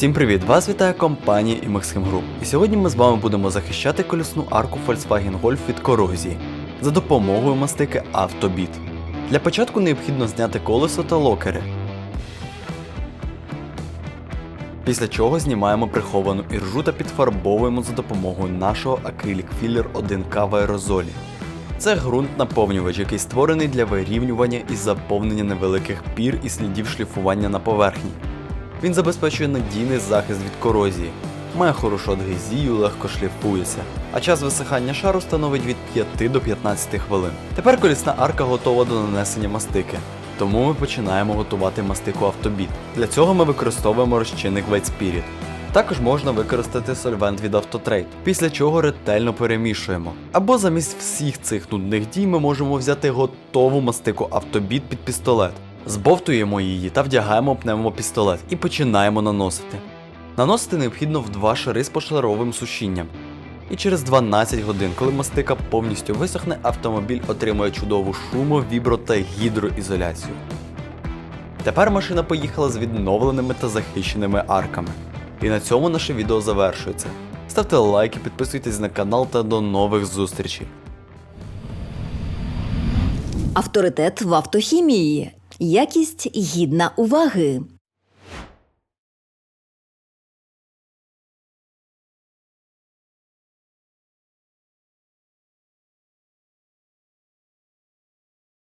Всім привіт! Вас вітає компанія Imexim Group. І сьогодні ми з вами будемо захищати колісну арку Volkswagen Golf від корозії за допомогою мастики Автобіт. Для початку необхідно зняти колесо та локери. Після чого знімаємо приховану іржу та підфарбовуємо за допомогою нашого Acrylic Filler 1K в аерозолі. Це ґрунт-наповнювач, який створений для вирівнювання і заповнення невеликих пір і слідів шліфування на поверхні. Він забезпечує надійний захист від корозії, має хорошу адгезію, легко шліфується, а час висихання шару становить від 5 до 15 хвилин. Тепер колісна арка готова до нанесення мастики. Тому ми починаємо готувати мастику автобіт. Для цього ми використовуємо розчинник White Spirit. Також можна використати сольвент від Autotrade, після чого ретельно перемішуємо. Або замість всіх цих нудних дій ми можемо взяти готову мастику автобіт під пістолет. Збовтуємо її та вдягаємо пневмопістолет і починаємо наносити. Наносити необхідно в два шари з пошаровим сушінням. І через 12 годин, коли мастика повністю висохне, автомобіль отримує чудову шумо, вібро та гідроізоляцію. Тепер машина поїхала з відновленими та захищеними арками. І на цьому наше відео завершується. Ставте лайки, підписуйтесь на канал та до нових зустрічей. Авторитет в автохімії. Якість гідна уваги.